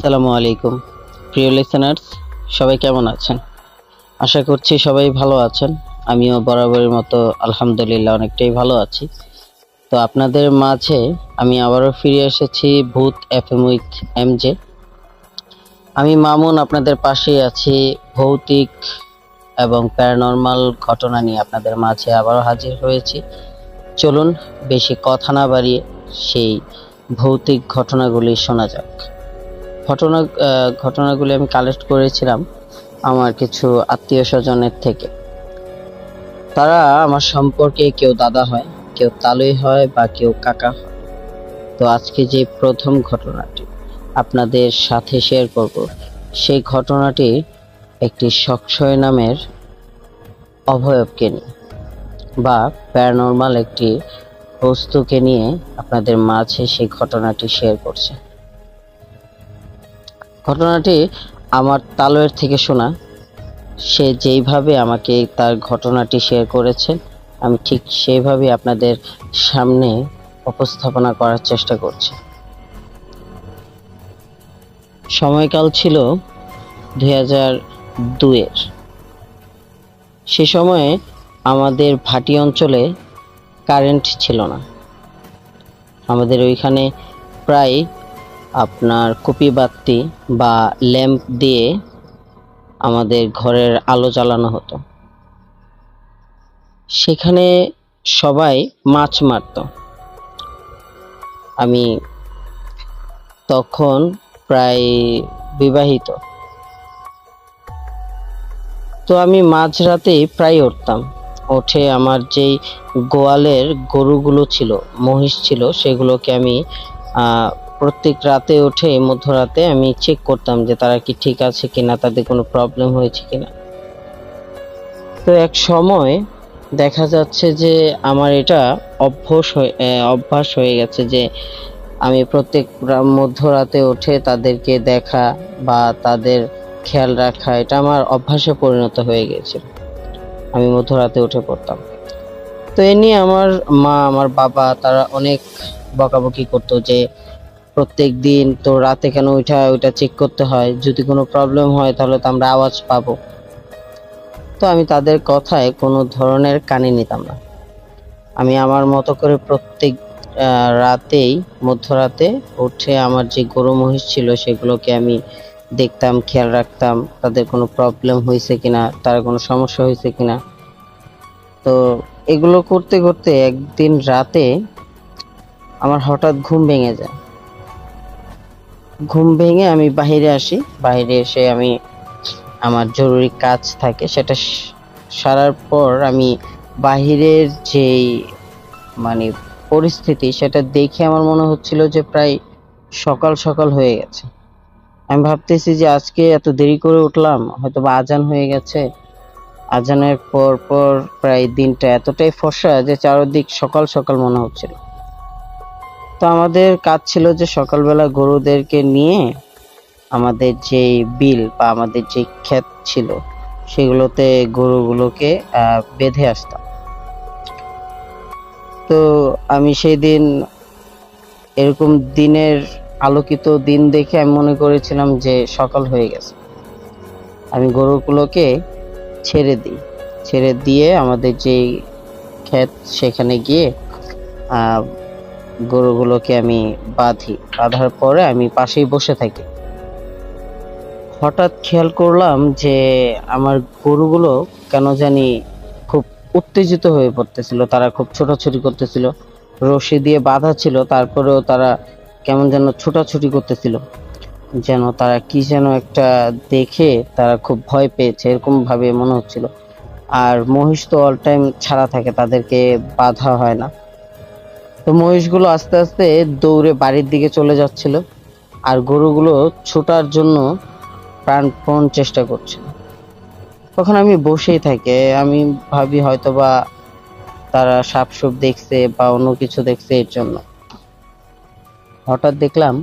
আসসালামু আলাইকুম। প্রিয় লিসেনার্স সবাই কেমন আছেন? আশা করছি সবাই ভালো আছেন। আমিও বরাবরের মতো আলহামদুলিল্লাহ অনেকটাই ভালো আছি। তো আপনাদের মাঝে আমি আবারও ফিরে এসেছি Bhoot FM with M J J আমি মামুন, আপনাদের পাশেই আছি। ভৌতিক এবং প্যারানর্মাল ঘটনা নিয়ে আপনাদের মাঝে আবারও হাজির হয়েছি। চলুন, বেশি কথা না বাড়িয়ে সেই ভৌতিক ঘটনাগুলি শোনা যাক। ঘটনা ঘটনাগুলি আমি কালেক্ট করেছিলাম আমার কিছু আত্মীয় স্বজনের থেকে। তারা আমার সম্পর্কে কেউ দাদা হয়, কেউ তালুই হয় বা কেউ কাকা হয়। তো আজকে যে প্রথম ঘটনাটি আপনাদের সাথে শেয়ার করব, সেই ঘটনাটি একটি সকসয় নামের অভয়বকে নিয়ে বা প্যারানর্মাল একটি বস্তুকে নিয়ে আপনাদের মাঝে সেই ঘটনাটি শেয়ার করছে। ঘটনাটি আমার তালয়ের থেকে শোনা। সে যেইভাবে আমাকে তার ঘটনাটি শেয়ার করেছে, আমি ঠিক সেইভাবে আপনাদের সামনে উপস্থাপনা করার চেষ্টা করছি। সময়কাল ছিল দুই হাজার দুয়ের সে সময়ে আমাদের ভাটি অঞ্চলে কারেন্ট ছিল না। আমাদের ওইখানে প্রায় আপনার কপি বাতি বা ল্যাম্প দিয়ে আমাদের ঘরের আলো জ্বালানো হতো। সেখানে সবাই মাছ মারত। আমি তখন প্রায় বিবাহিত। তো আমি মাঝরাতেই প্রায় উঠতাম। উঠে আমার যেই গোয়ালের গরুগুলো ছিল, মহিষ ছিল, সেগুলোকে আমি প্রত্যেক রাতে উঠে মধ্যরাতে আমি চেক করতাম যে তারা কি ঠিক আছে কিনা, তাদের কোনো প্রবলেম হয়েছে কিনা। তো এক সময় দেখা যাচ্ছে যে আমার এটা অভ্যাস হয়ে অভ্যাস হয়ে গেছে যে আমি প্রত্যেক মধ্যরাতে উঠে তাদেরকে দেখা বা তাদের খেয়াল রাখা, এটা আমার অভ্যাসে পরিণত হয়ে গিয়েছিল। আমি মধ্যরাতে উঠে পড়তাম। তো এ নিয়ে আমার মা, আমার বাবা, তারা অনেক বকাবকি করতো যে প্রত্যেক দিন তো রাতে কেন ওইটা ওইটা চেক করতে হয়। যদি কোনো প্রবলেম হয় তাহলে তো আমরা আওয়াজ পাবো। তো আমি তাদের কথায় কোনো ধরনের কানে নিতাম না। আমি আমার মতো করে প্রত্যেক রাতেই, মধ্যরাতে উঠে আমার যে গরু মহিষ ছিল সেগুলোকে আমি দেখতাম, খেয়াল রাখতাম, তাদের কোনো প্রবলেম হয়েছে কিনা, তার কোনো সমস্যা হয়েছে কিনা। তো এগুলো করতে করতে একদিন রাতে আমার হঠাৎ ঘুম ভেঙে যায়। ঘুম ভেঙে আমি বাইরে আসি। বাইরে এসে আমি আমার জরুরি কাজ থাকে, সেটা সারার পর আমি বাহিরের যেই মানে পরিস্থিতি, সেটা দেখে আমার মনে হচ্ছিল যে প্রায় সকাল সকাল হয়ে গেছে। আমি ভাবতেছি যে আজকে এত দেরি করে উঠলাম হয়তো বা আজান হয়ে গেছে। আজানের পর পর প্রায় দিনটা এতটাই ফর্সা যে চারদিক সকাল সকাল মনে হচ্ছিল। তো আমাদের কাজ ছিল যে সকালবেলা গরুদেরকে নিয়ে আমাদের যে বিল বা আমাদের যে ক্ষেত ছিল, সেগুলোতে গরুগুলোকে বেঁধে আসতাম। তো আমি সেই দিন এরকম দিনের আলোকিত দিন দেখে আমি মনে করেছিলাম যে সকাল হয়ে গেছে। আমি গরুগুলোকে ছেড়ে দিই। ছেড়ে দিয়ে আমাদের যে ক্ষেত সেখানে গিয়ে গরুগুলোকে আমি বাঁধি। বাঁধার পরে আমি পাশেই বসে থাকি। হঠাৎ খেয়াল করলাম যে আমার গরুগুলো কেন জানি খুব উত্তেজিত হয়ে পড়তেছিল, তারা খুব ছোটাছুটি করতেছিল। রশি দিয়ে বাঁধা ছিল, তারপরেও তারা কেমন যেন ছোটাছুটি করতেছিল। যেন তারা কি যেন একটা দেখে তারা খুব ভয় পেয়েছে এরকম ভাবে মনে হচ্ছিল। আর মহিষ তো অল টাইম ছাড়া থাকে, তাদেরকে বাধা হয় না। তো মহিষগুলো আস্তে আস্তে দৌড়ে বাড়ির দিকে চলে যাচ্ছিল আর গরুগুলো ছোটার জন্য প্রাণপণ চেষ্টা করছিল। তখন আমি বসেই থাকি, আমি ভাবি হয়তোবা তারা সাপ সুপ দেখছে বা অন্য কিছু দেখছে এর জন্য। হঠাৎ দেখলাম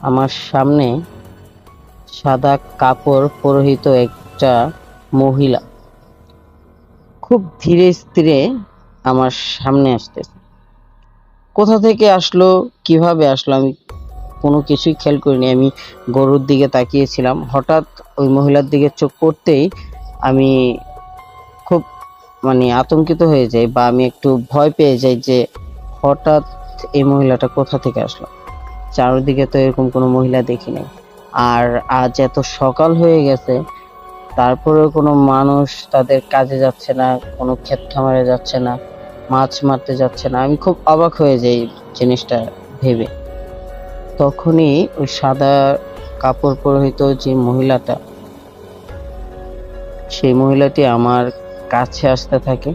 আমার সামনে সাদা কাপড় পরিহিত একটা মহিলা। খুব ধীরে স্থিরে আমার সামনে আসতেছে। কোথা থেকে আসলো, কীভাবে আসলো, আমি কোনো কিছুই খেয়াল করিনি। আমি গরুর দিকে তাকিয়েছিলাম। হঠাৎ ওই মহিলার দিকে চোখ পড়তেই আমি খুব মানে আতঙ্কিত হয়ে যাই বা আমি একটু ভয় পেয়ে যাই যে হঠাৎ এই মহিলাটা কোথা থেকে আসলো। চারদিকে তো এরকম কোনো মহিলা দেখি নাই। আর আজ এত সকাল হয়ে গেছে, তারপরেও কোনো মানুষ তাদের কাজে যাচ্ছে না, কোনো ক্ষেত খামারে যাচ্ছে না। মাছ মারতে যাচ্ছে না। আমি খুব অবাক হয়ে যাই জিনিসটা ভেবে। তখনই ওই সাদা কাপড় পরিহিত যে মহিলাটা সেই মহিলাটি আমার কাছে আসতে থাকে।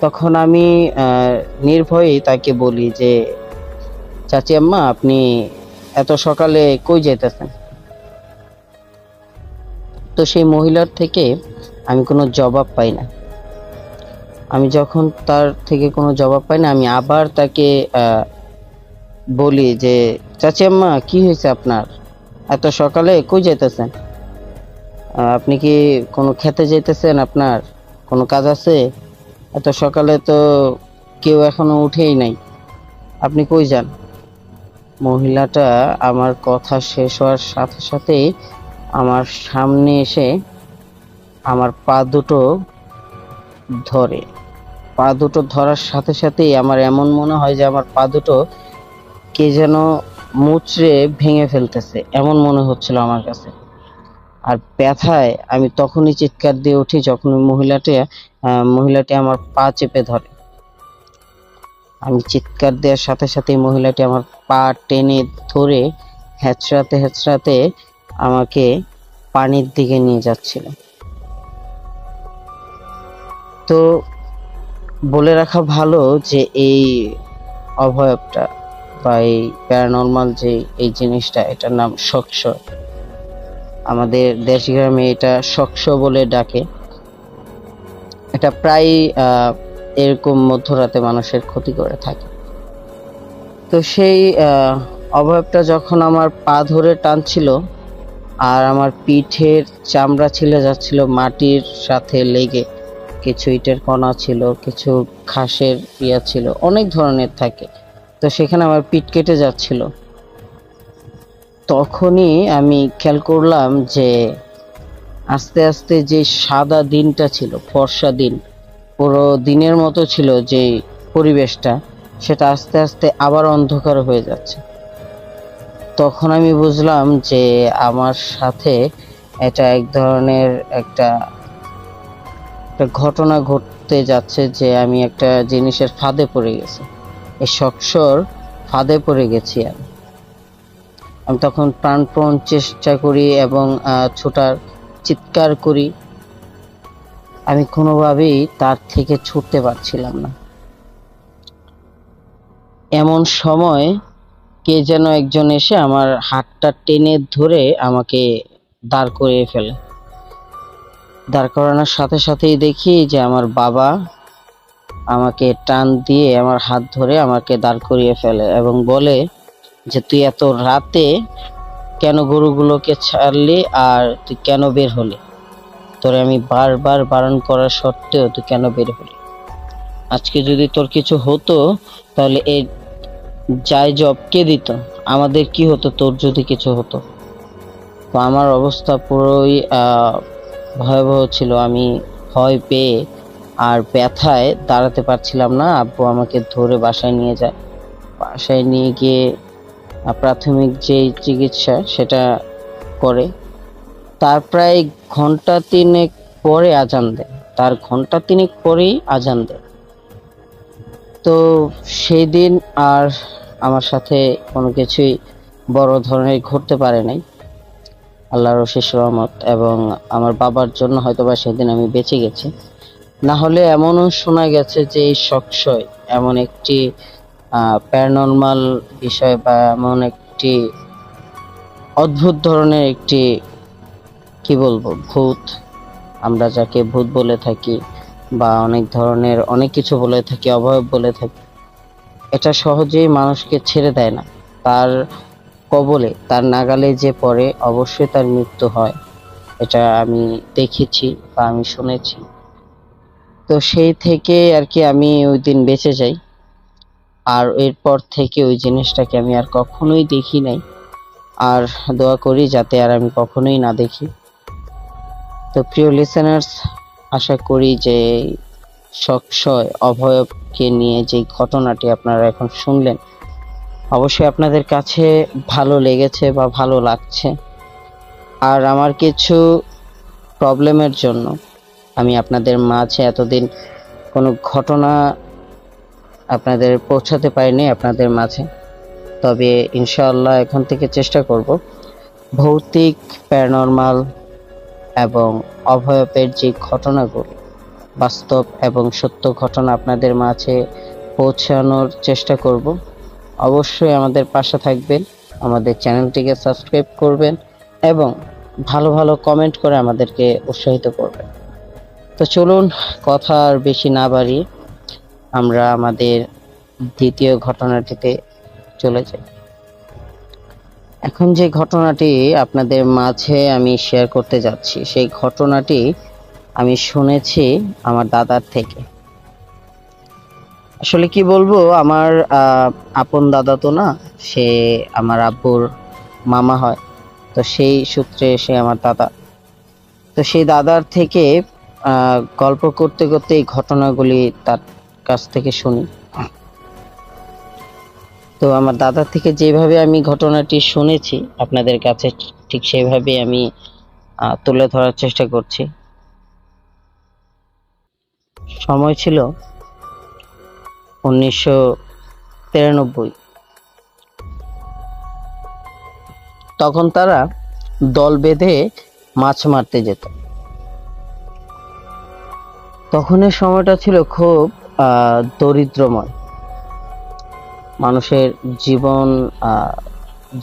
তখন আমি আহ, নির্ভয়েই তাকে বলি যে চাচি আম্মা আপনি এত সকালে কই যেতেছেন তো সেই মহিলার থেকে আমি কোনো জবাব পাই না। আমি যখন তার থেকে কোনো জবাব পাই না, আমি আবার তাকে বলি যে, চাচি আম্মা, কি হয়েছে আপনার? এত সকালে কই যেতেছেন আপনি কি কোনো খেতে যেতেছেন আপনার? কোনো কাজ আছে? এত সকালে তো কেউ এখনও উঠেই নাই। আপনি কই যান? মহিলাটা আমার কথা শেষ হওয়ার সাথে সাথেই আমার সামনে এসে আমার পা দুটো ধরে। পা দুটো ধরার সাথে সাথেই আমার এমন মনে হয় যে আমার পা দুটো কে যেন মুচড়ে ভেঙে ফেলতেছে, এমন মনে হচ্ছিল আমার কাছে। আর ব্যথায় আমি তখনই চিৎকার দিয়ে উঠি যখন মহিলাটি মহিলাটি আমার পা চেপে ধরে। আমি চিৎকার দেওয়ার সাথে সাথে মহিলাটি আমার পা টেনে ধরে হেঁচড়াতে হেঁচড়াতে আমাকে পানির দিকে নিয়ে যাচ্ছিল। তো বলে রাখা ভালো যে এই অভয়বটা বা এই প্যারানর্মাল যে এই জিনিসটা, এটার নাম শক্স আমাদের দেশ গ্রামে এটা শক্স বলে ডাকে। এটা প্রায় এরকম মধ্যরাতে মানুষের ক্ষতি করে থাকে। তো সেই অভয়বটা যখন আমার পা ধরে টানছিল আর আমার পিঠের চামড়া ছিলে যাচ্ছিল মাটির সাথে লেগে কিছু ইটের কণা ছিল, কিছু ঘাসের ইয়া ছিল, অনেক ধরনের থাকে। তো সেখানে আমার পিঠ কেটে যাচ্ছিল। তখনই আমি খেয়াল করলাম যে আস্তে আস্তে যে সাদা দিনটা ছিল, ফর্সা দিন, পুরো দিনের মতো ছিল যে পরিবেশটা, সেটা আস্তে আস্তে আবার অন্ধকার হয়ে যাচ্ছে। তখন আমি বুঝলাম যে আমার সাথে এটা এক ধরনের একটা একটা ঘটনা ঘটতে যাচ্ছে যে আমি একটা জিনিসের ফাঁদে পড়ে গেছি। এই শক্সর ফাঁদে পড়ে গেছি আমি। আমি তখন প্রাণপণ চেষ্টা করি এবং ছোটার চিৎকার করি। আমি কোনোভাবেই তার থেকে ছুটতে পারছিলাম না। এমন সময় কে যেন একজন এসে আমার হাতটা টেনে ধরে আমাকে দাঁড় করিয়ে ফেলে। দাঁড় করানোর সাথে সাথেই দেখি যে আমার বাবা আমাকে টান দিয়ে আমার হাত ধরে আমাকে দাঁড় করিয়ে ফেলে এবং বলে যে, তুই এত রাতে কেন গরুগুলোকে ছাড়লি আর তুই কেন বের হলি? তোরে আমি বারবার বারণ করার সত্ত্বেও তুই কেন বের হলি? আজকে যদি তোর কিছু হতো, তাহলে এই যাই জব কে দিত? আমাদের কি হতো? তোর যদি কিছু হতো? তো আমার অবস্থা পুরোই ভয়াবহ ছিল। আমি ভয় পেয়ে আর ব্যথায় দাঁড়াতে পারছিলাম না। আব্বু আমাকে ধরে বাসায় নিয়ে যায়। বাসায় নিয়ে গিয়ে প্রাথমিক যে চিকিৎসা, সেটা করে। তার প্রায় ঘণ্টা তিনেক পরে আজান দেয়। তার ঘণ্টা তিনেক পরেই আজান দেয়। তো সেই দিন আর আমার সাথে কোনো কিছুই বড় ধরনের ঘটতে পারে নাই। আল্লাহর অশেষ রহমত এবং আমার বাবার জন্য হয়তো বা সেদিন আমি বেঁচে গেছি। না হলে এমনও শোনা গেছে যে এই সকসয় এমন একটি প্যারানর্মাল বিষয় বা এমন একটি অদ্ভুত ধরনের একটি, কি বলব, ভূত, আমরা যাকে ভূত বলে থাকি বা অনেক ধরনের, অনেক কিছু বলে থাকি, অভাব বলে থাকি, এটা সহজেই মানুষকে ছেড়ে দেয় না। তার কবলে তার নাগালে যে পড়ে অবশ্যই তার মৃত্যু হয়। এটা আমি দেখেছি বা আমি শুনেছি। তো সেই থেকে আর কি আমি ওই দিন বেঁচে যাই। আর এরপর থেকে ওই জিনিসটাকে আমি আর কখনোই দেখি নাই। আর দোয়া করি যাতে আর আমি কখনোই না দেখি। তো প্রিয় লিসেনার্স আশা করি যে সকসয় অভয়কে নিয়ে যে ঘটনাটি আপনারা এখন শুনলেন অবশ্যই আপনাদের কাছে ভালো লেগেছে বা ভালো লাগছে। আর আমার কিছু প্রবলেমের জন্য আমি আপনাদের মাঝে এতদিন কোনো ঘটনা আপনাদের পৌঁছাতে পারিনি আপনাদের মাঝে। তবে ইনশাআল্লাহ এখন থেকে চেষ্টা করব। ভৌতিক, প্যারানর্মাল এবং অভয়পের যে ঘটনাগুলো, বাস্তব এবং সত্য ঘটনা আপনাদের মাঝে পৌঁছানোর চেষ্টা করব। অবশ্যই আমাদের পাশে থাকবেন, আমাদের চ্যানেলটিকে সাবস্ক্রাইব করবেন এবং ভালো ভালো কমেন্ট করে আমাদেরকে উৎসাহিত করবেন। তো চলুন কথা আর বেশি না বাড়িয়ে আমরা আমাদের দ্বিতীয় ঘটনাটিতে চলে যাই। এখন যে ঘটনাটি আপনাদের মাঝে আমি শেয়ার করতে যাচ্ছি, সেই ঘটনাটি আমি শুনেছি আমার দাদার থেকে। আসলে কি বলব, আমার আপন দাদা তো না, সে আমার আব্বুর মামা হয়। তো সেই সূত্রে সে আমার দাদা। তো সেই দাদার থেকে গল্প করতে করতে এই ঘটনাগুলি তার কাছ থেকে শুনি। তো আমার দাদা থেকে যেভাবে আমি ঘটনাটি শুনেছি, আপনাদের কাছে ঠিক সেভাবে আমি তুলে ধরার চেষ্টা করছি। সময় ছিল উনিশশো তিরানব্বই। তখন তারা দল বেঁধে মাছ মারতে যেত। তখনের সময়টা ছিল খুব দরিদ্রময়। মানুষের জীবন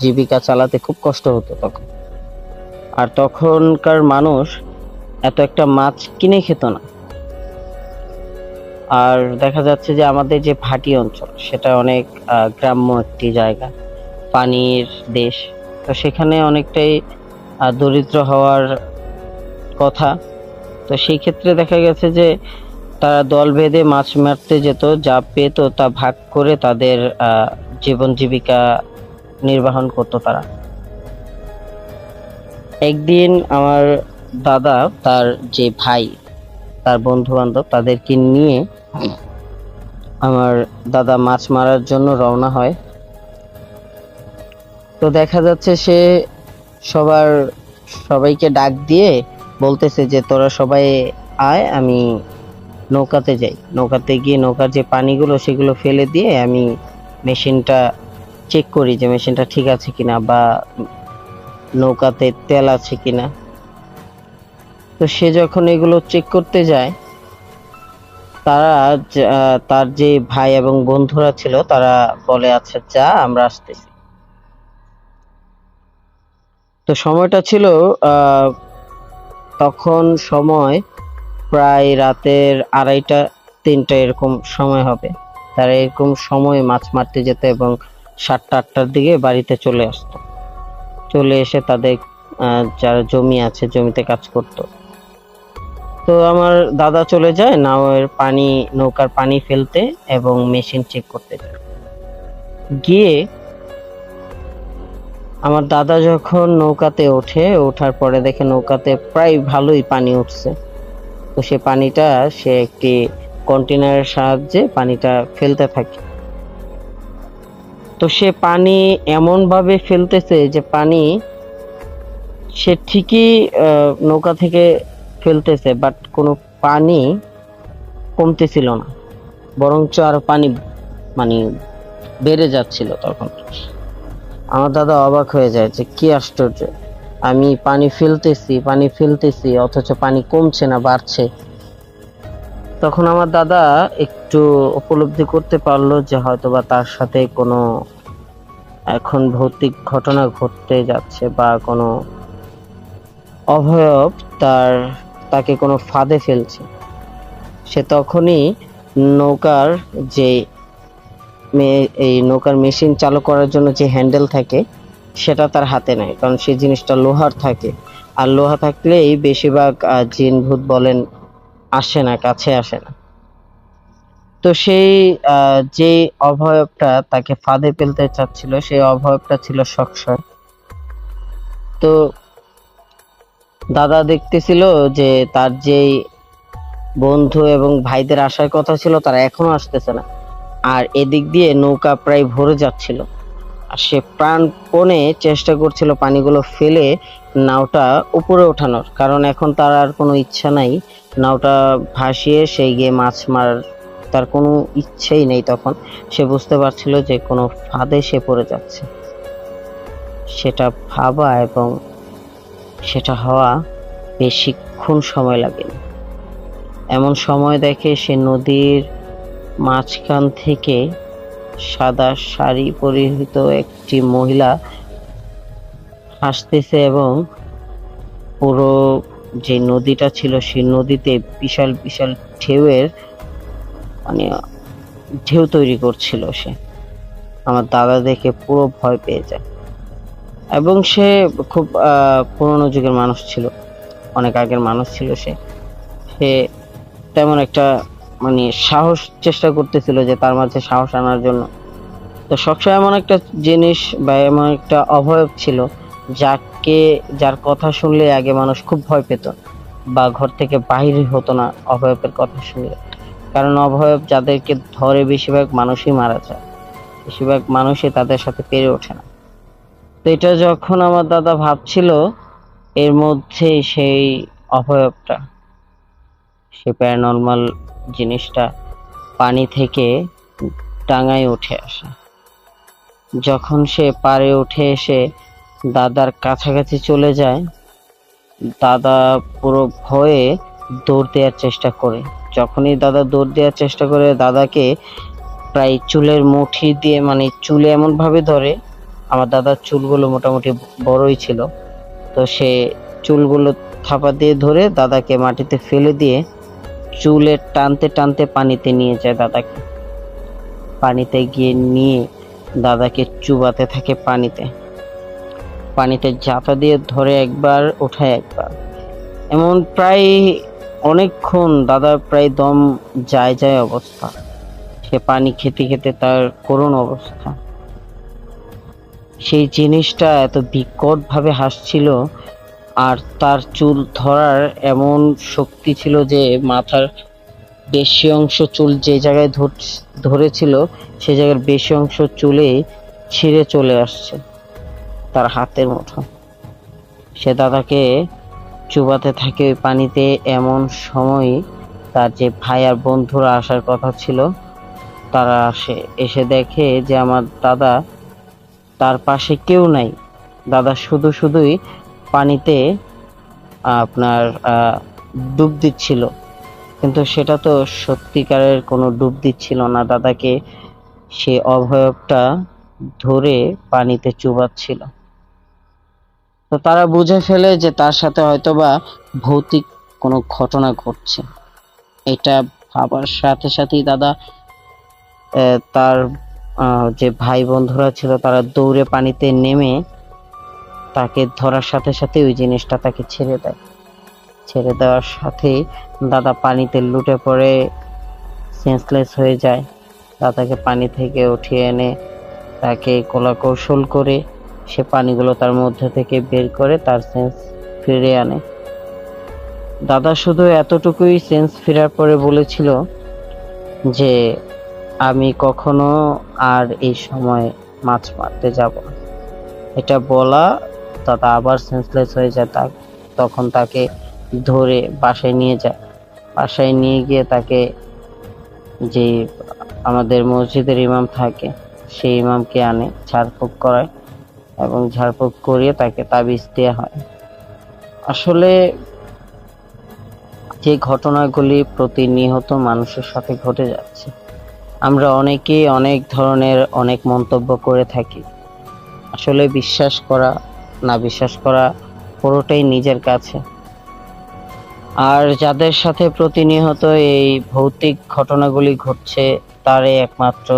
জীবিকা চালাতে খুব কষ্ট হতো তখন। আর তখনকার মানুষ এত একটা মাছ কিনে খেত না। আর দেখা যাচ্ছে যে আমাদের যে ভাটি অঞ্চল, সেটা অনেক গ্রাম্য একটি জায়গা, পানির দেশ। তো সেখানে অনেকটাই দরিদ্র হওয়ার কথা। তো সেই ক্ষেত্রে দেখা গেছে যে তারা দল বেঁধে মাছ মারতে যেত, যা পেত তা ভাগ করে তাদের জীবন জীবিকা নির্বাহন করতো তারা। একদিন আমার দাদা, তার যে ভাই, তার বন্ধু বান্ধব তাদেরকে নিয়ে আমার দাদা মাছ মারার জন্য রওনা হয়। তো দেখা যাচ্ছে সে সবার সবাইকে ডাক দিয়ে বলতেছে যে, তোরা সবাই আয়, আমি নৌকাতে যাই। নৌকাতে গিয়ে নৌকার যে পানিগুলো, সেগুলো ফেলে দিয়ে আমি মেশিনটা চেক করি যে, মেশিনটা ঠিক আছে কিনা বা নৌকাতে তেল আছে কিনা। তো সে যখন এগুলো চেক করতে যায় তারা তার যে ভাই এবং বন্ধুরা ছিল, তারা বলে আচ্ছা যা, আমরা আসতেছি। তো সময়টা ছিল তখন সময় প্রায় রাতের আড়াইটা, তিনটা এরকম সময় হবে। তারা এরকম সময় মাছ মারতে যেত এবং সাতটা, আটটার দিকে বাড়িতে চলে আসতো। চলে এসে তাদের যারা জমি আছে, জমিতে কাজ করতো। তো আমার দাদা চলে যায়, নাওয়ের পানি, নৌকার পানি ফেলতে এবং মেশিন চেক করতে গিয়ে আমার দাদা যখন নৌকাতে ওঠে, ওঠার পরে দেখে নৌকাতে প্রায় ভালোই পানি উঠছে। তো সে পানিটা, সে একটি কন্টেনারের সাহায্যে পানিটা ফেলতে থাকে। তো সে পানি এমন ভাবে ফেলতেছে যে পানি সে ঠিকই নৌকা থেকে ফেলতেছে বাট কোনো পানি কমতেছিল না। বরঞ্চ আরও পানি মানে বেড়ে যাচ্ছিল তখন। আমার দাদা অবাক হয়ে যায় যে, কি আশ্চর্য। আমি পানি ফেলতেছি পানি ফেলতেছি, অথচ পানি কমছে না, বাড়ছে। তখন আমার দাদা একটু উপলব্ধি করতে পারল যে, হয়তোবা তার সাথে কোনো এখন ভৌতিক ঘটনা ঘটতে যাচ্ছে বা কোনো অভয়ব তার তাকে কোনো ফাঁদে ফেলছে। সে তখনই নৌকার যে এই নৌকার মেশিন চালু করার জন্য যে হ্যান্ডেল থাকে, সেটা তার হাতে নেয়। কারণ সেই জিনিসটা লোহার থাকে। আর লোহা থাকলেই বেশিরভাগ জিন ভূত বলেন, আসে না, কাছে আসে না। তো সেই যে অভয়বটা তাকে ফাঁদে ফেলতে চাচ্ছিল, সেই অভয়বটা ছিল সকসয় তো দাদা দেখতেছিল যে তার যেই বন্ধু এবং ভাইদের আসার কথা ছিল, তারা এখনও আসতেছে না। আর এদিক দিয়ে নৌকা প্রায় ভরে যাচ্ছিল। আর সে প্রাণপণে চেষ্টা করছিল পানিগুলো ফেলে নাওটা উপরে ওঠানোর। কারণ এখন তার আর কোনো ইচ্ছা নাই। নাওটা ভাসিয়ে সেই গিয়ে মাছ মারার তার কোনো ইচ্ছেই নেই তখন। সে বুঝতে পারছিল যে কোনো ফাঁদে সে পড়ে যাচ্ছে। সেটা ভাবা এবং সেটা হওয়া বেশিক্ষণ সময় লাগেনি এমন সময় দেখে সে নদীর মাঝখান থেকে সাদা শাড়ি পরিহিত একটি মহিলা হাসতেছে এবং পুরো যে নদীটা ছিল সেই নদীতে বিশাল বিশাল ঢেউয়ের মানে ঢেউ তৈরি করছিল সে। আমার দাদা দেখে পুরো ভয় পেয়ে যায়। এবং সে খুব পুরনো যুগের মানুষ ছিল। অনেক আগের মানুষ ছিল সে। সে তেমন একটা মানে সাহস চেষ্টা করতেছিল যে তার মাঝে সাহস আনার জন্য। তো সবসময় এমন একটা জিনিস বা এমন একটা অভয়ব ছিল যাকে, যার কথা শুনলে আগে মানুষ খুব ভয় পেত বা ঘর থেকে বাহির হতো না অভয়বের কথা শুনলে। কারণ অভয়ব যাদেরকে ধরে বেশিরভাগ মানুষই মারা যায়। বেশিরভাগ মানুষই তাদের সাথে পেরে ওঠে না। তো এটা যখন আমার দাদা ভাবছিল, এর মধ্যে সেই অভয়বটা সে প্যারানর্মাল জিনিসটা পানি থেকে ডাঙায় উঠে আসে। যখন সে পারে উঠে এসে দাদার কাছাকাছি চলে যায়, দাদা পুরো ভয়ে দৌড় দেওয়ার চেষ্টা করে। যখনই দাদা দৌড় দেওয়ার চেষ্টা করে, দাদাকে প্রায় চুলের মুঠি দিয়ে মানে চুলে এমনভাবে ধরে আমার দাদার চুলগুলো মোটামুটি বড়ই ছিল। তো সে চুলগুলো থাপা দিয়ে ধরে দাদাকে মাটিতে ফেলে দিয়ে চুলে টানতে টানতে পানিতে নিয়ে যায় দাদাকে। পানিতে গিয়ে নিয়ে দাদাকে চুবাতে থাকে পানিতে। পানিতে ঝাঁপা দিয়ে ধরে একবার ওঠায় একবার। এমন প্রায় অনেকক্ষণ দাদার প্রায় দম যায় যায় অবস্থা। সে পানি খেতে খেতে তার করুণ অবস্থা। সেই জিনিসটা এত বিকট ভাবে হাসছিল আর তার চুল ধরার এমন শক্তি ছিল যে মাথার বেশি অংশ চুল যে জায়গায় ধর- ধরেছিল সে জায়গার বেশি অংশ চুলে ছিঁড়ে চলে আসছে তার হাতের মুঠো সে দাদাকে চুবাতে থাকে ওই পানিতে এমন সময় তার যে ভাই আর বন্ধুরা আসার কথা ছিল, তারা আসে, এসে দেখে যে আমার দাদা তার পাশে কেউ নাই। দাদা শুধু শুধুই পানিতে আপনার ডুব দিচ্ছিল। কিন্তু সেটা তো সত্যিকারের কোনো ডুব দিচ্ছিল না। দাদাকে সে অভয়বটা ধরে পানিতে চুবাচ্ছিল। তো তারা বুঝে ফেলে যে তার সাথে হয়তোবা ভৌতিক কোনো ঘটনা ঘটছে। এটা ভাবার সাথে সাথেই দাদা তার যে ভাই বন্ধুরা ছিল তারা দৌড়ে পানিতে নেমে তাকে ধরার সাথে সাথে ওই জিনিসটা তাকে ছেড়ে দেয়। ছেড়ে দেওয়ার সাথে দাদা পানিতে লুটে পড়ে সেন্সলেস হয়ে যায়। দাদাকে পানি থেকে উঠিয়ে এনে তাকে কলা কৌশল করে সে পানিগুলো তার মধ্যে থেকে বের করে তার সেন্স ফিরে আনে। দাদা শুধু এতটুকুই সেন্স ফেরার পরে বলেছিল যে আমি কখনো আর এই সময় মাছ মারতে যাব না। এটা বলা দাদা আবার সেন্সলেস হয়ে যায় তা তখন তাকে ধরে বাসায় নিয়ে যায়। বাসায় নিয়ে গিয়ে তাকে যে আমাদের মসজিদের ইমাম থাকে, সেই ইমামকে আনে, ঝাড়ফুঁক করায় এবং ঝাড়ফুঁক করিয়ে তাকে তাবিজ দেওয়া হয়। আসলে যে ঘটনাগুলি প্রতিনিয়ত মানুষের সাথে ঘটে যাচ্ছে আমরা অনেকেই অনেক ধরনের অনেক মন্তব্য করে থাকি। আসলে বিশ্বাস করা, না বিশ্বাস করা পুরোটাই নিজের কাছে। আর যাদের সাথে প্রতিনিয়ত এই ভৌতিক ঘটনাগুলি ঘটছে, তারই একমাত্র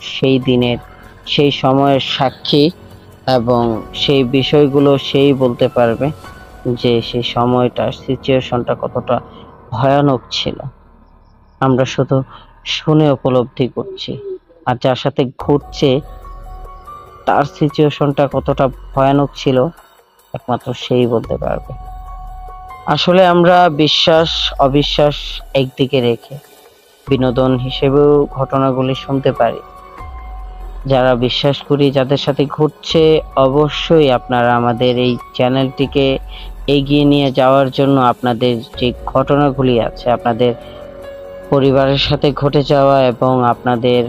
সেই দিনের, সেই সময়ের সাক্ষী এবং সেই বিষয়গুলো সেই বলতে পারবে যে সেই সময়টা সিচুয়েশনটা কতটা ভয়ানক ছিল। আমরা শুধু শুনে উপলব্ধি করছি। আর যার সাথে ঘটছে, তার সিচুয়েশনটা কতটা ভয়ানক ছিল, একমাত্র সেই বলতে পারবে। আসলে আমরা বিশ্বাস, অবিশ্বাস একদিকে রেখে বিনোদন হিসেবেও ঘটনাগুলি শুনতে পারি। যারা বিশ্বাস করি যাদের সাথে ঘটছে, অবশ্যই আপনারা আমাদের এই চ্যানেলটিকে এগিয়ে নিয়ে যাওয়ার জন্য আপনাদের যে ঘটনাগুলি আছে, আপনাদের পরিবারের সাথে ঘটে যাওয়া এবং আপনাদের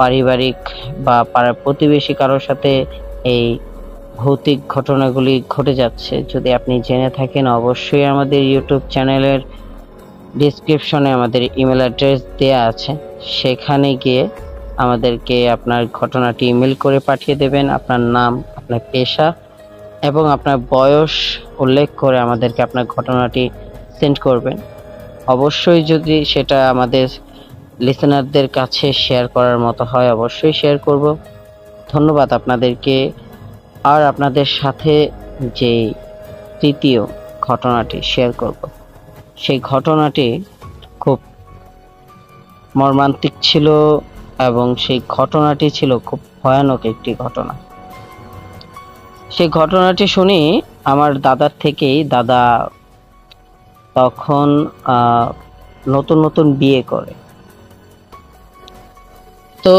পারিবারিক বা পাড়ার প্রতিবেশী কারোর সাথে এই ভৌতিক ঘটনাগুলি ঘটে যাচ্ছে, যদি আপনি জেনে থাকেন অবশ্যই আমাদের ইউটিউব চ্যানেলের ডিসক্রিপশনে আমাদের ইমেল অ্যাড্রেস দেয়া আছে। সেখানে গিয়ে আমাদেরকে আপনার ঘটনাটি ইমেল করে পাঠিয়ে দেবেন, আপনার নাম, আপনার পেশা এবং আপনার বয়স উল্লেখ করে আমাদেরকে আপনার ঘটনাটি সেন্ড করবেন। অবশ্যই যদি সেটা আমাদের লিসেনারদের কাছে শেয়ার করার মতো হয়, অবশ্যই শেয়ার করব। ধন্যবাদ আপনাদেরকে। আর আপনাদের সাথে যে তৃতীয় ঘটনাটি শেয়ার করব, সেই ঘটনাটি খুব মর্মান্তিক ছিল এবং সেই ঘটনাটি ছিল খুব ভয়ানক একটি ঘটনা। সেই ঘটনাটি শুনি আমার দাদার থেকেই দাদা তখন নতুন নতুন বিয়ে করে। তো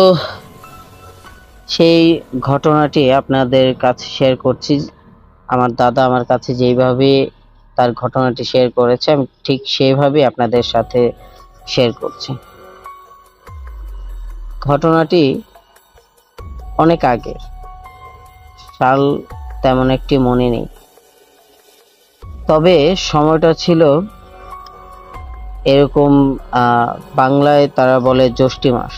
সেই ঘটনাটি আপনাদের কাছে শেয়ার করছি। আমার দাদা আমার কাছে যেইভাবে তার ঘটনাটি শেয়ার করেছে, আমি ঠিক সেইভাবে আপনাদের সাথে শেয়ার করছি। ঘটনাটি অনেক আগের। সাল তেমন একটি মনে নেই। তবে সময়টা ছিল এরকম বাংলায় তারা বলে জ্যৈষ্ঠী মাস।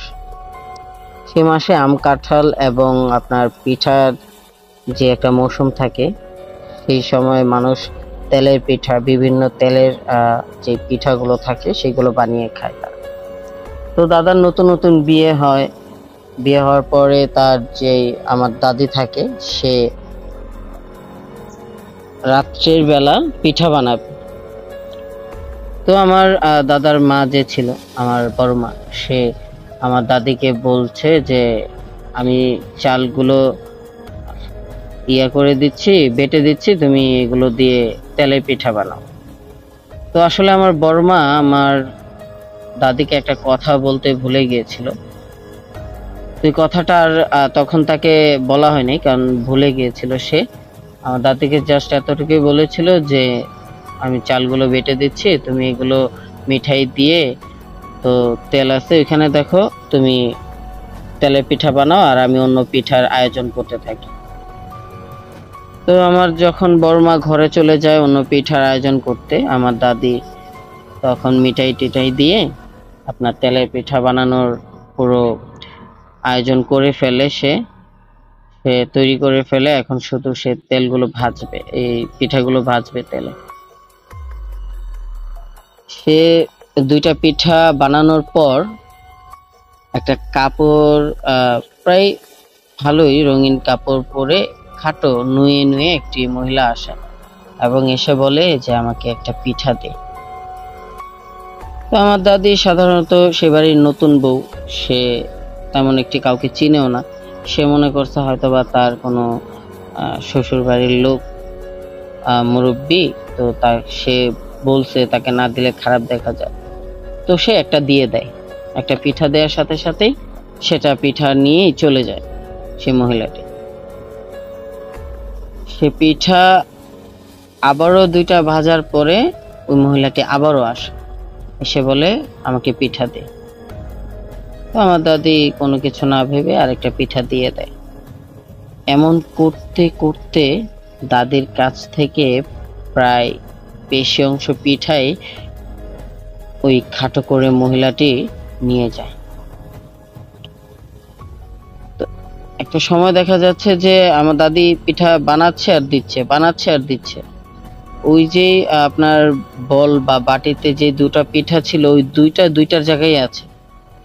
সে মাসে আম কাঁঠাল এবং আপনার পিঠার যে একটা মৌসুম থাকে, সেই সময় মানুষ তেলের পিঠা, বিভিন্ন তেলের যে পিঠাগুলো থাকে, সেগুলো বানিয়ে খায় তারা। তো দাদার নতুন নতুন বিয়ে হয়। বিয়ে হওয়ার পরে তার যে আমার দাদি থাকে, সে রাত্রের বেলা পিঠা বানাবে। তো আমার দাদার মা যে ছিল, আমার বড় মা, সে আমার দাদিকে বলছে যে, আমি চালগুলো ইয়া করে দিচ্ছি, বেটে দিচ্ছি, তুমি এগুলো দিয়ে তেলে পিঠা বানাও। তো আসলে আমার বড় মা আমার দাদিকে একটা কথা বলতে ভুলে গিয়েছিল। তুই কথাটা আর তখন তাকে বলা হয়নি, কারণ ভুলে গিয়েছিল সে। আমার দাদিকে জাস্ট এতটুকুই বলেছিল যে, আমি চালগুলো বেটে দিচ্ছি, তুমি এগুলো মিঠাই দিয়ে, তো তেল আছে ওইখানে দেখো, তুমি তেলের পিঠা বানাও আর আমি অন্য পিঠার আয়োজন করতে থাকি। তো আমার যখন বড়মা ঘরে চলে যায় অন্য পিঠার আয়োজন করতে, আমার দাদি তখন মিঠাই টিঠাই দিয়ে আপনার তেলের পিঠা বানানোর পুরো আয়োজন করে ফেলে সে। তৈরি করে ফেলে, এখন শুধু সে তেলগুলো ভাজবে, এই পিঠাগুলো ভাজবে তেলে। সে দুইটা পিঠা বানানোর পর একটা কাপড় প্রায় ভালোই রঙিন কাপড় পরে খাটো নুয়ে নুয়ে একটি মহিলা আসে এবং এসে বলে যে, আমাকে একটা পিঠা দে। তো আমার দাদি সাধারণত সে বাড়ির নতুন বউ, সে তেমন একটি কাউকে চিনেও না। সে মনে করছে হয়তোবা তার কোনো শ্বশুর বাড়ির লোক মুরব্বি, তো তা, সে বলছে তাকে না দিলে খারাপ দেখা যায়। তো সে একটা দিয়ে দেয়। একটা পিঠা দেওয়ার সাথে সাথেই সেটা পিঠা নিয়েই চলে যায় সে মহিলাটি। সে পিঠা আবারও দুইটা ভাজার পরে ওই মহিলাটি আবারও আসে। এসে বলে, আমাকে পিঠা দে। তো আমার দাদি কোনো কিছু না ভেবে আরেকটা পিঠা দিয়ে দেয়। এমন করতে করতে দাদির কাছ থেকে প্রায় বেশি অংশ পিঠাই ওই খাটো করে মহিলাটি নিয়ে যায়। একটা সময় দেখা যাচ্ছে যে আমার দাদি পিঠা বানাচ্ছে আর দিচ্ছে, বানাচ্ছে আর দিচ্ছে। ওই যে আপনার বল বা বাটিতে যে দুটা পিঠা ছিল, ওই দুইটা, দুইটার জায়গায় আছে।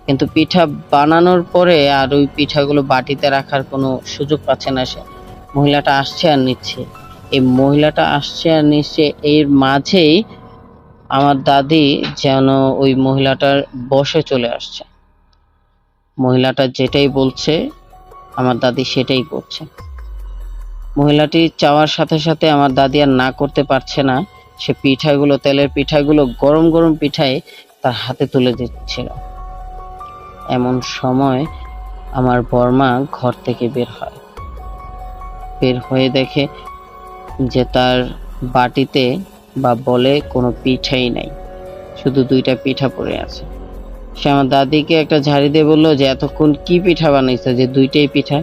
কিন্তু পিঠা বানানোর পরে আর ওই পিঠাগুলো বাটিতে রাখার কোনো সুযোগ পাচ্ছে না সে। মহিলাটা আসছে আর নিচ্ছে। এই মহিলাটা আসছে আর নিচ্ছে, এর মাঝেই আমার দাদি যেন ওই মহিলাটার বসে চলে আসছে। মহিলাটা যেটাই বলছে, আমার দাদি সেটাই করছে। মহিলাটি চাওয়ার সাথে সাথে আমার দাদি আর না করতে পারছে না। সে পিঠাগুলো, তেলের পিঠাগুলো গরম গরম পিঠায় তার হাতে তুলে দিচ্ছিল। এমন সময় আমার বর্মা ঘর থেকে বের হয়। বের হয়ে দেখে যে তার বাটিতে বা বলে কোনো পিঠাই নাই, শুধু দুইটা পিঠা পড়ে আছে। সে আমার দাদিকে একটা ঝাড়ি দিয়ে বলল যে, এতক্ষণ কি পিঠা বানাইছে যে দুইটাই পিঠা?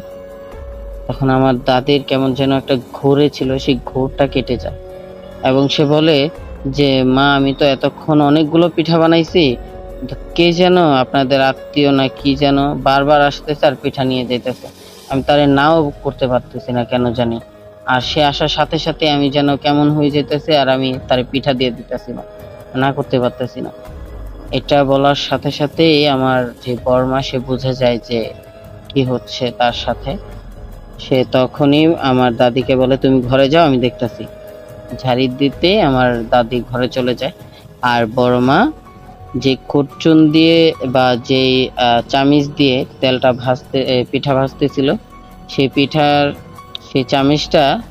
তখন আমার দাদির কেমন যেন একটা ঘোরে ছিল, সেই ঘোরটা কেটে যায়। এবং সে বলে যে, মা, আমি তো এতক্ষণ অনেকগুলো পিঠা বানাইছি কে যেন আপনাদের আত্মীয় না কি যেন বারবার আসতেছে আর পিঠা নিয়ে যাইতেছে। আমি তারে নাও করতে পারতেছি না কেন জানি। আর সে আসার সাথে সাথে আমি যেন কেমন হয়ে যেতেছে আর আমি তারে পিঠা দিয়ে দিতেছি না। না করতে পারতেছি না। এটা বলার সাথে সাথেই আমার যে বর্মা, সে বুঝে যায় যে কি হচ্ছে তার সাথে। সে তখনই আমার দাদিকে বলে, তুমি ঘরে যাও, আমি দেখতাছি। ঝাড়ি দিতে আমার দাদি ঘরে চলে যায়। আর বড় মা যে করচুন দিয়ে বা যে চামিচ দিয়ে তেলটা ভাজতে পিঠা ভাজতেছিল, সেই পিঠার, সেই চামিচটা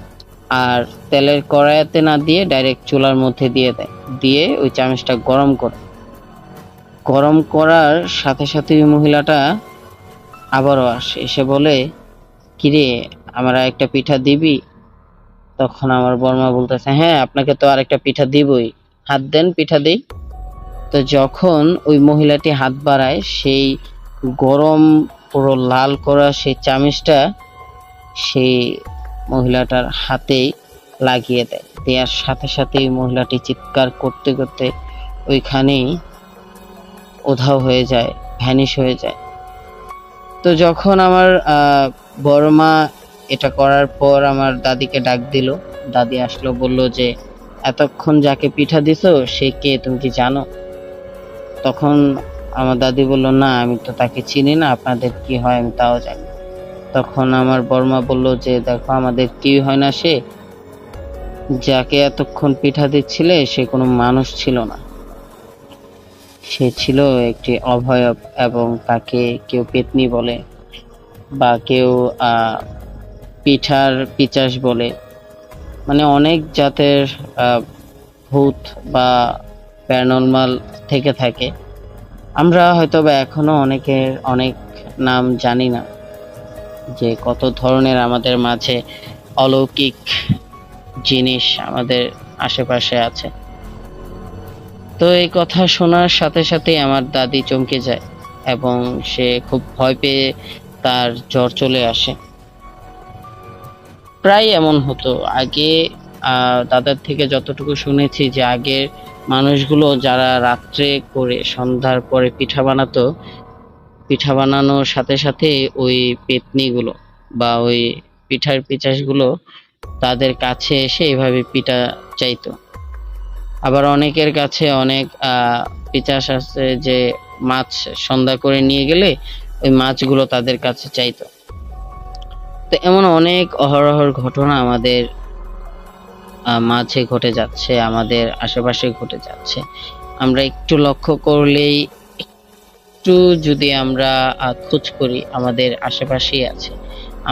আর তেলের কড়াইতে না দিয়ে ডাইরেক্ট চুলার মধ্যে দিয়ে দেয়। দিয়ে ওই চামিচটা গরম করে। গরম করার সাথে সাথে ওই মহিলাটা আবারও আসে। এসে বলে, কিরে, আমরা একটা পিঠা দিবি? তখন আমার বর্মা বলতেছে হ্যাঁ আপনাকে তো আরেকটা পিঠা দিবই। হাত দেন পিঠা দিই। তো যখন ওই মহিলাটি হাত বাড়ায় সেই গরম পুরো লাল করা সেই চামিচটা সেই মহিলাটার হাতেই লাগিয়ে দেয়। দেওয়ার সাথে সাথে ওই মহিলাটি চিৎকার করতে করতে ওইখানেই উধাও হয়ে যায় ভ্যানিশ হয়ে যায়। তো যখন আমার আহ, বড় মা এটা করার পর আমার দাদিকে ডাক দিল দাদি আসলো বলল যে এতক্ষণ যাকে পিঠা দিছো সে কে তুমি কি জানো? তখন আমার দাদি বলল, না, আমি তো তাকে চিনি না, আপনাদের কি হয় আমি তাও জানি তখন আমার বর্মা বলল যে, দেখো, আমাদের কি হয় না সে? যাকে এতক্ষণ পিঠা দিচ্ছিলে, সে কোনো মানুষ ছিল না। সে ছিল একটি অভয়ব এবং তাকে কেউ পেতনি বলে বা কেউ পিঠার পিচাস বলে। মানে অনেক জাতের ভূত বা প্যারানর্মাল থেকে থাকে। আমরা হয়তো বা এখনও অনেকের অনেক নাম জানি না, যে কত ধরনের আমাদের মাঝে অলৌকিক জিনিস আমাদের আশেপাশে আছে। তো এই কথা শোনার সাথে সাথে আমার দাদি চমকে যায় এবং সে খুব ভয় পেয়ে তার জ্বর চলে আসে। প্রায় এমন হতো। আগে দাদার থেকে যতটুকু শুনেছি যে আগের মানুষগুলো যারা রাত্রে করে সন্ধ্যার পরে পিঠা বানাতো, পিঠা বানানোর সাথে সাথে ওই পেতনিগুলো বা ওই পিঠার পিচাসগুলো তাদের কাছে এসে এভাবে পিঠা চাইতো। আবার অনেকের কাছে অনেক পিচাস আছে যে মাছ সন্ধ্যা করে নিয়ে গেলে ওই মাছগুলো তাদের কাছে চাইতো। তো এমন অনেক অহরহর ঘটনা আমাদের মাঝে ঘটে যাচ্ছে, আমাদের আশেপাশে ঘটে যাচ্ছে। আমরা একটু লক্ষ্য করলেই একটু যদি আমরা খোঁজ করি, আমাদের আশেপাশেই আছে,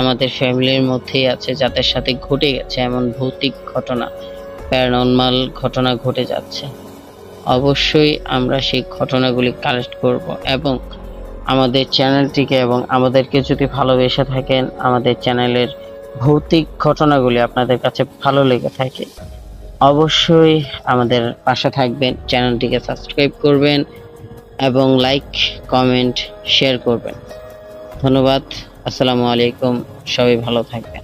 আমাদের ফ্যামিলির মধ্যেই আছে, যাদের সাথে ঘটে গেছে এমন ভৌতিক ঘটনা, প্যারানর্মাল ঘটনা ঘটে যাচ্ছে, অবশ্যই আমরা সেই ঘটনাগুলি কালেক্ট করব এবং আমাদের চ্যানেলটিকে এবং আমাদেরকে যদি ভালোবেসে থাকেন, আমাদের চ্যানেলের ভৌতিক ঘটনাগুলি আপনাদের কাছে ভালো লেগে থাকে, অবশ্যই আমাদের পাশে থাকবেন, চ্যানেলটিকে সাবস্ক্রাইব করবেন এবং লাইক, কমেন্ট, শেয়ার করবেন। ধন্যবাদ, আসসালামু আলাইকুম, সবাই ভালো থাকবেন।